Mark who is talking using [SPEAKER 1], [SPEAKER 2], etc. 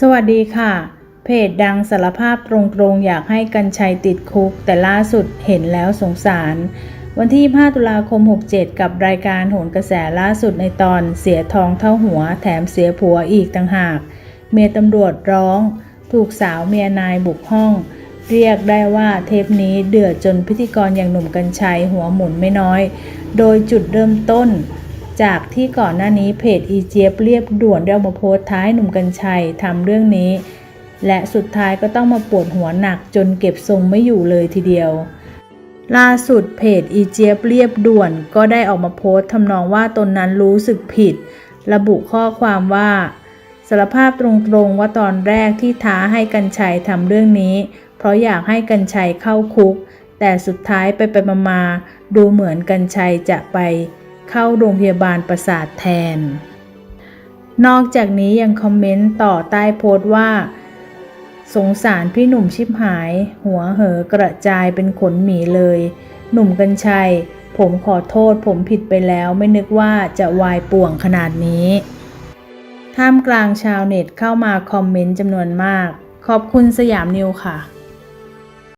[SPEAKER 1] สวัสดีค่ะ เพจดังสารภาพตรงๆ อยากให้กัญชัยติดคุก แต่ล่าสุดเห็นแล้วสงสาร วันที่ 5 ตุลาคม 67 กับรายการโหนกระแสล่าสุดในตอนเสียทองเท่าหัว แถมเสียผัวอีกต่างหาก เมียตำรวจร้อง ถูกสาวเมียนายบุกห้อง เรียกได้ว่าเทปนี้เดือดจนพิธีกรอย่างหนุ่มกัญชัยหัวหมุนไม่น้อย โดยจุดเริ่มต้น จากที่ก่อนหน้านี้เพจอีเจี๊ยบเรียบด่วนได้ออกมาโพสต์ท้ายหนุ่มกัญชัยทำเรื่องนี้ และสุดท้ายก็ต้องมาปวดหัวหนักจนเก็บทรงไม่อยู่เลยทีเดียว ล่าสุดเพจอีเจี๊ยบเรียบด่วนก็ได้ออกมาโพสต์ทำนองว่าตนนั้นรู้สึกผิด ระบุข้อความว่าสารภาพตรงๆว่าตอนแรกที่ท้าให้กัญชัยทำเรื่องนี้ เพราะอยากให้กัญชัยเข้าคุก แต่สุดท้ายไปไปมามาๆดูเหมือนกัญชัยจะไป เข้าโรงพยาบาลประสาทแทน นอกจากนี้ยังคอมเมนต์ต่อใต้โพสต์ว่า สงสารพี่หนุ่มชิบหาย หัวเหอกระจายเป็นขนหมีเลย หนุ่มกัญชัย ผมขอโทษผมผิดไปแล้วไม่นึกว่าจะวายป่วงขนาดนี้ท่ามกลางชาวเน็ตเข้ามาคอมเมนต์จำนวนมาก ขอบคุณสยามนิวค่ะ